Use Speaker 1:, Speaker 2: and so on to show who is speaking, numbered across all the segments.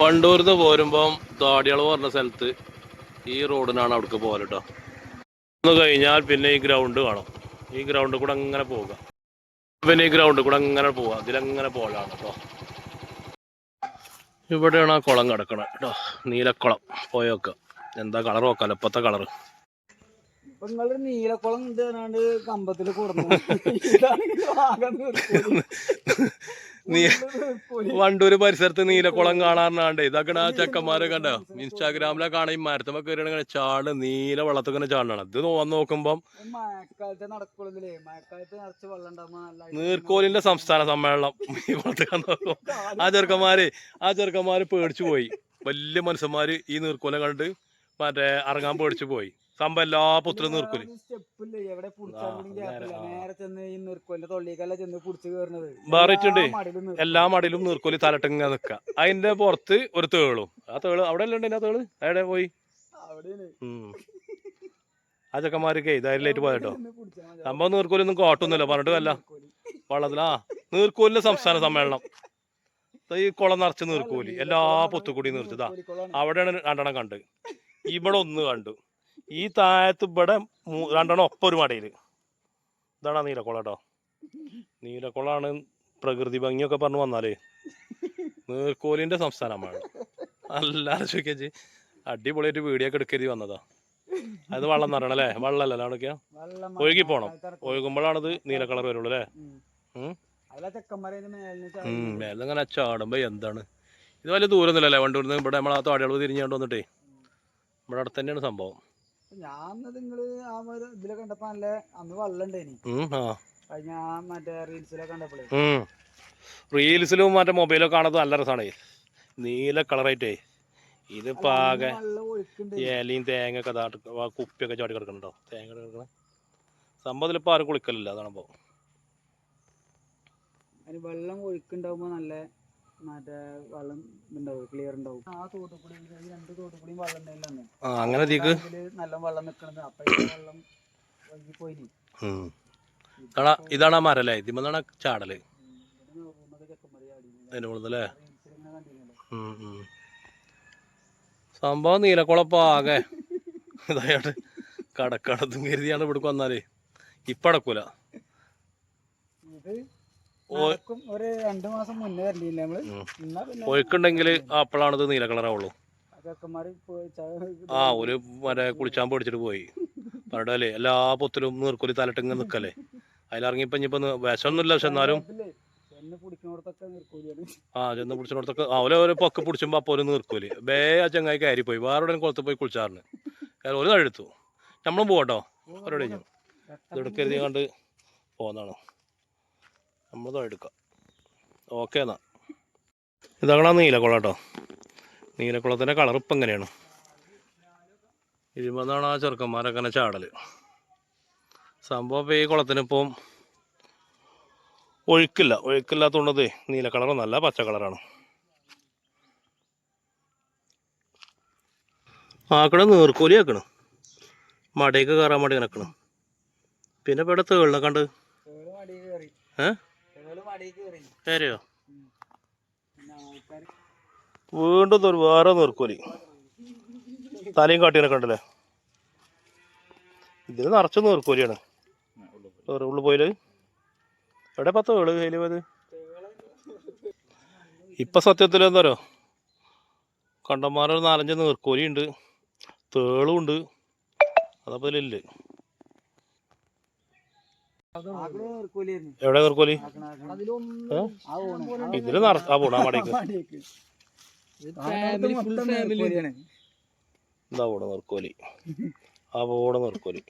Speaker 1: വണ്ടൂർന്ന് പോരുമ്പം താടിയളവ് പറഞ്ഞ സ്ഥലത്ത് ഈ റോഡിനാണ് അവിടേക്ക് പോകൽ കേട്ടോ ഒന്ന് കഴിഞ്ഞാൽ പിന്നെ ഈ ഗ്രൗണ്ട് കാണും. ഈ ഗ്രൗണ്ട് കൂടെ അങ്ങനെ പോവുക. പിന്നെ ഈ ഗ്രൗണ്ട് കൂടെ അങ്ങനെ പോവുക. ഇതിലങ്ങനെ പോലാണ് കേട്ടോ ഇവിടെയാണ് ആ കുളം കിടക്കണത് കേട്ടോ നീലക്കുളം. പോയൊക്കെ എന്താ കളർ നോക്കാലോ? ഇപ്പത്തെ
Speaker 2: നിങ്ങൾ നീലക്കുളം ഉണ്ട്
Speaker 1: നീ. വണ്ടൂര് പരിസരത്ത് നീലക്കുളം കാണാറുണ്ട് ഇതൊക്കെ ആ ചെക്കന്മാരെ കണ്ട? ഇൻസ്റ്റാഗ്രാമിലെ കാണാൻ ഈ മരത്തുമ്പോ കയറിയാണ് ചാട് നീല വെള്ളത്തിൽ ഇങ്ങനെ ചാടണം ഇത് വന്ന് നോക്കുമ്പം നീർക്കോലിന്റെ സംസ്ഥാന സമ്മേളനം. ഈ വെള്ളത്തിൽ നോക്കും. ആ ചെറുക്കന്മാര് ആ ചെറുക്കന്മാര് പേടിച്ചു പോയി. വലിയ മനുഷ്യന്മാര് ഈ നീർക്കോലം കണ്ട് മറ്റേ ഇറങ്ങാൻ പേടിച്ചു പോയി. സംഭവം എല്ലാ
Speaker 2: പുത്രം നീർക്കോൽ
Speaker 1: വേറിട്ടുണ്ട്.
Speaker 2: എല്ലാ
Speaker 1: മടിലും നിർക്കൂലി തലട്ടിങ്ങ നിക്ക. അതിന്റെ പുറത്ത് ഒരു തേളും. ആ തേൾ അവിടെ അല്ലേ ഉണ്ട് ആ തേൾ? അവിടെ പോയി. ആ ചെക്കന്മാർക്ക് ഇതായിട്ട് പോയട്ടോ സംഭവം നീർക്കോലൊന്നും കാട്ടൊന്നുമില്ല. പറഞ്ഞിട്ട് അല്ല വള്ളത്തിലാ നീർക്കോലിന്റെ സംസ്ഥാന സമ്മേളനം. ഈ കുളം നിറച്ച് നീർക്കോലി എല്ലാ പൊത്തുകൂടി നിർച്ചതാ. അവിടെയാണ് രണ്ടെണ്ണം കണ്ട്. ഇവിടെ ഒന്ന് കണ്ടു. ഈ താഴത്ത് ഇവിടെ രണ്ടെണ്ണം ഒപ്പം ഒരു മടയിൽ. ഇതാണ് നീലക്കുളം കേട്ടോ നീലക്കുളമാണ് പ്രകൃതി ഭംഗിയൊക്കെ പറഞ്ഞു വന്നാലേ. നീർക്കോലിന്റെ സംസ്ഥാനമാണ് അല്ലാതെ ചോദിക്കാ ചേച്ചി അടിപൊളിയായിട്ട് വീഡിയോ ഒക്കെ എടുക്കരുത് വന്നതാ. അത് വെള്ളം നിറയണം അല്ലേ വെള്ളമല്ലല്ലോ അവിടെയൊക്കെ
Speaker 2: വെള്ളം
Speaker 1: ഒഴുകി പോണം.
Speaker 2: ഒഴുകുമ്പോഴാണ്.
Speaker 1: ഒഴുകുമ്പോഴാണിത് നീല കളർ വരുള്ളൂ അല്ലേ. മേലെ ഇങ്ങനെ ചാടുമ്പോ എന്താണ്? ഇത് വലിയ ദൂരമൊന്നുമില്ലല്ലേ വണ്ടൂരിന്ന്? ഇവിടെ നമ്മളാ തോടികളവ് തിരിഞ്ഞുകൊണ്ട് വന്നിട്ടേ. ഇവിടെ അടുത്ത് തന്നെയാണ് സംഭവം.
Speaker 2: ഞാൻ നിങ്ങൾ ആ ഒരു ഇതിലെ കണ്ടപ്പോ നല്ല അന്ന് വെള്ളം ഉണ്ടായിനി
Speaker 1: ഉം, ആ.
Speaker 2: കഴിഞ്ഞ മറ്റേ റീൽസിലൊക്കെ കണ്ടപ്പോഴേ
Speaker 1: റീൽസിലും മറ്റേ മൊബൈലൊക്കെ കാണുന്നത് നല്ല രസമാണ് നീല കളറായിട്ടേ. ഇത് ആകെ ഇലയും തേങ്ങ ഒക്കെ ദാ കുപ്പിയൊക്കെ ചാടി കിടക്കണുണ്ടോ? തേങ്ങ കിടക്കണേ. സംഭവത്തിൽ ഇപ്പൊ ആരും കുളിക്കലില്ല അതാണ്
Speaker 2: വെള്ളം ഒഴുക്കുണ്ടാവുമ്പോ നല്ല മറ്റേ വെള്ളം ഉണ്ടാവും ക്ലിയർ ഉണ്ടാവും. ആ തോട്ടുകൂടി ഈ രണ്ട് തോട്ടുകൂടിയും വെള്ളം
Speaker 1: അങ്ങനെ
Speaker 2: നല്ല വെള്ളം നിക്കണത്. അപ്പൊ ഈ വെള്ളം ഒഴുകി പോയിനി.
Speaker 1: ഉം. ഇതാണ് ആ മരല്ലേ? ഇതിമെന്നാണ്
Speaker 2: ചാടൽ.
Speaker 1: അതിന്റെ. സംഭവം നീലക്കുളപ്പാകെ ഇതായിട്ട് കടക്കടത്തും കരുതിയാണ് ഇവിടേക്ക് വന്നാലേ. ഇപ്പടക്കൂല.
Speaker 2: ഇത് ഒരു രണ്ടു മാസം മുന്നേ
Speaker 1: നമ്മൾ.
Speaker 2: എന്നാ പിന്നെ
Speaker 1: ഒഴുക്കുണ്ടെങ്കിൽ അപ്പോഴാണ് ഇത് നീല കളറാവുള്ളൂ.
Speaker 2: ആ ചെക്കന്മാര് പോയി ചായ-
Speaker 1: ആ ഒരു മറ്റേ കുളിച്ചാൻ പേടിച്ചിട്ട് പോയി. പറഞ്ഞല്ലേ എല്ലാ പൊത്തിലും നീർക്കൊലി തലട്ടിങ്ങ് നിക്കല്ലേ? അതിലിറങ്ങിയപ്പോ ഇനിയിപ്പോ വിഷമൊന്നുമില്ല പക്ഷെ എന്നാലും
Speaker 2: പിടിക്കുന്നിടത്തൊക്കെ നിർക്കൂലിയാണ്
Speaker 1: ആ ചെന്ന് പിടിച്ചിടത്തൊക്കെ അവലെ ഒരു പൊക്കെ പിടിച്ചുമ്പോ അപ്പൊ ഒരു നീർക്കോലി. ബേ ആ ചങ്ങായി കയറി പോയി. വേറെ എവിടെയും കുളത്ത് പോയി കുളിച്ചാറിന്. ഒരു തഴുത്തു നമ്മളും പോകട്ടോ അവരോട് കഴിഞ്ഞു. ഇതെടുക്കരുത് കണ്ട് പോന്നാണ്. നമ്മൾ എടുക്കാം. ഓക്കെ എന്നാ. ഇതാണ് നീലക്കുളം കേട്ടോ നീലക്കുളത്തിന്റെ കളർ ഇപ്പം എങ്ങനെയാണ് ഇരുപതാണ് ആ ചെറുക്കന്മാരൊക്കെ തന്നെ ചാടൽ. സംഭവം ഇപ്പം ഈ കുളത്തിനിപ്പം ഒഴുക്കില്ല. ഒഴുക്കില്ലാത്തതുകൊണ്ടത് നീല നല്ല പച്ച കളറാണ് ആക്കണ നീർക്കോലി ആക്കണ്. മടയ്ക്ക് കയറാൻ വേണ്ടി കിടക്കണം പിന്നെ ഇവിടെ തേളിനെ കണ്ട്?
Speaker 2: തേൾ ആൾക്കാര്
Speaker 1: വീണ്ടും വേറെ നീർക്കോലി. തലയും കാട്ടിനൊക്കെ കണ്ടല്ലേ? ഇതിൽ നിറച്ച് നീർക്കോലിയാണ്. ഉള്ളു പോയിൽ എവിടെ പത്ത് ഏൾ കയ്യിൽ പോയത്? ഇപ്പൊ സത്യത്തിൽ എന്താരോ കണ്ടന്മാരൊരു നാലഞ്ച് നീർക്കോലിയുണ്ട്. തേളും ഉണ്ട്. ഇതിലില്ല എവിടെ
Speaker 2: കർക്കോലി.
Speaker 1: ഇതിൽ
Speaker 2: നടത്താ പോണ മടക്ക്
Speaker 1: എന്താ പോണ നിർക്കോലി ആ പോണ നിർക്കോലി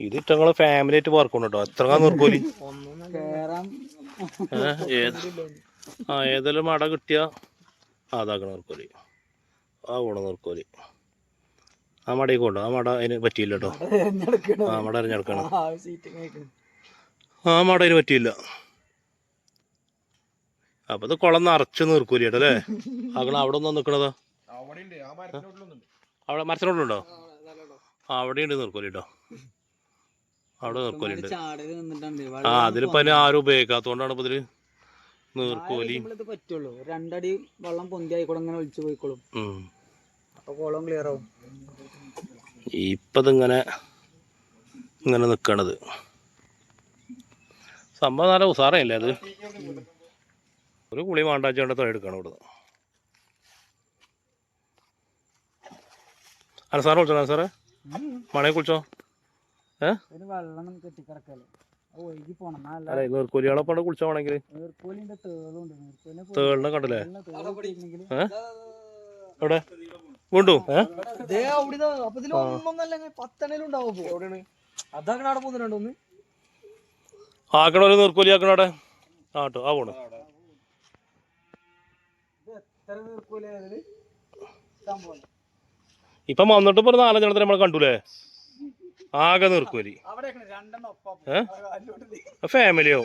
Speaker 1: ഇത് ഇറ്റങ്ങൾ ഫാമിലി ആയിട്ട് പാർക്കണം കേട്ടോ എത്ര നിർക്കോലി ആ ഏതെല്ലാം മട കിട്ടിയ? അതാക്കണ നിർക്കോലി ആ പോണ നീർക്കോലി ആ മടയ്ക്ക് കൊണ്ടോ? ആ മട അതിന് പറ്റിയില്ല കേട്ടോ.
Speaker 2: തെരഞ്ഞെടുക്കണത്.
Speaker 1: ആ മട അറിഞ്ഞെടുക്കണം
Speaker 2: ആ സീറ്റ്
Speaker 1: ആ മട അതിന് പറ്റിയില്ല. അപ്പൊ ഇത് കുളം നിറച്ച് നിർക്കൂല കേട്ടോ അല്ലേ? ആകണ അവിടെ ഒന്നും നിക്കണതാ അവിടെ മരത്തിനോടുണ്ടോ ആ അവിടെ ഉണ്ട് നീർക്കോലി കേട്ടോ. അവിടെ നീർക്കോലി ഉണ്ട്.
Speaker 2: ചാടൽ നിന്നിട്ടുണ്ട്.
Speaker 1: ആ അതിലിപ്പോ അതിന് ആരും ഉപയോഗിക്കാത്തോണ്ടാണ് ഇപ്പൊ ഇതിൽ നീർക്കോലി
Speaker 2: പറ്റുള്ളൂ. രണ്ടടി വെള്ളം പൊന്തി ആയിക്കോളും ഇങ്ങനെ ഒഴിച്ചു പോയിക്കോളും.
Speaker 1: ഉം.
Speaker 2: അപ്പൊ കുളം ക്ലിയർ ആവും.
Speaker 1: ഇപ്പം ഇങ്ങനെ നിൽക്കണത് സംഭവം നല്ല ഉസാറയല്ലേ അത്? ഒരു കുളി മാണ്ടാച്ചോണ്ട് തൊഴിലെടുക്കണം ഇവിടുന്ന്. അല്ല സാറ് വിളിച്ചോ സാറേ? മണയെ കുളിച്ചോ? ഏ?
Speaker 2: ഒരു വെള്ളം കെട്ടിക്കിടക്കല്ലേ
Speaker 1: അല്ല കുളിച്ചോ വേണമെങ്കിൽ തേളിനെ കണ്ടില്ലേ? ഏഹ് എവിടെ?
Speaker 2: ഒന്ന്
Speaker 1: ആക്കണ ഒരു നീർക്കോലി ആക്കണ അവിടെ? ആ പോണ്. ഇപ്പം വന്നിട്ട് പറഞ്ഞ ഒരു നാലഞ്ചെണ്ണത്തിന് നമ്മൾ കണ്ടൂലേ? ആകെ നീർക്കോലി. ഫാമിലിയോ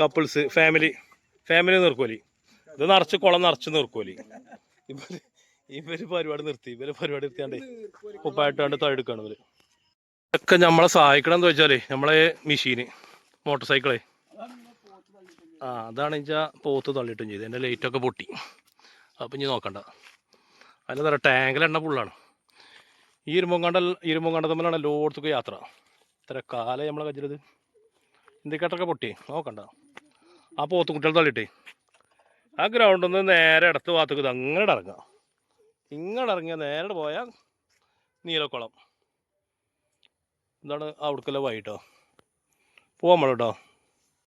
Speaker 1: കപ്പിൾസ് ഫാമിലി ഫാമിലി നീർക്കോലി. ഇത് നിറച്ച് കുളം നിറച്ച് നിർക്കൂലി. ഇവർ ഇവർ പരിപാടി നിർത്തി ഇവർ പരിപാടി നിർത്തിയാണ്ട് ഉപ്പായിട്ടാണ്ട് തഴുക്കാണ് ഇവർ. ഇതൊക്കെ നമ്മളെ സഹായിക്കണം എന്ന് വെച്ചാലേ നമ്മളെ മെഷീന് മോട്ടോർ സൈക്കിളേ ആ അതാണ് വെച്ചാൽ പോത്ത് തള്ളിയിട്ടും ചെയ്ത് എന്റെ ലൈറ്റൊക്കെ പൊട്ടി. അപ്പം ഇനി നോക്കണ്ട. അല്ല തരാം ടാങ്കിൽ എണ്ണ ഫുള്ളാണ് ഈ ഇരുമ്പുംകണ്ട ഇരുമ്പുംകണ്ട തമ്മിലാണ് എല്ലായിടത്തേക്കും യാത്ര. ഇത്ര കാലം നമ്മളെ കച്ചിലത് ഇന്ത്യക്കാട്ടൊക്കെ പൊട്ടി. നോക്കണ്ട. ആ പോത്ത് കുട്ടികൾ തള്ളിയിട്ടേ. ആ ഗ്രൗണ്ടിൽ നിന്ന് നേരെ ഇടത്ത് ഭാഗത്തേക്ക് അങ്ങനെ ഇറങ്ങാം. ഇങ്ങോട്ട് ഇറങ്ങിയാൽ നേരെ പോയാൽ നീലക്കുളം. എന്താണ് അവിടേക്കുള്ള വൈകിട്ടോ പോകാം നമ്മൾ കേട്ടോ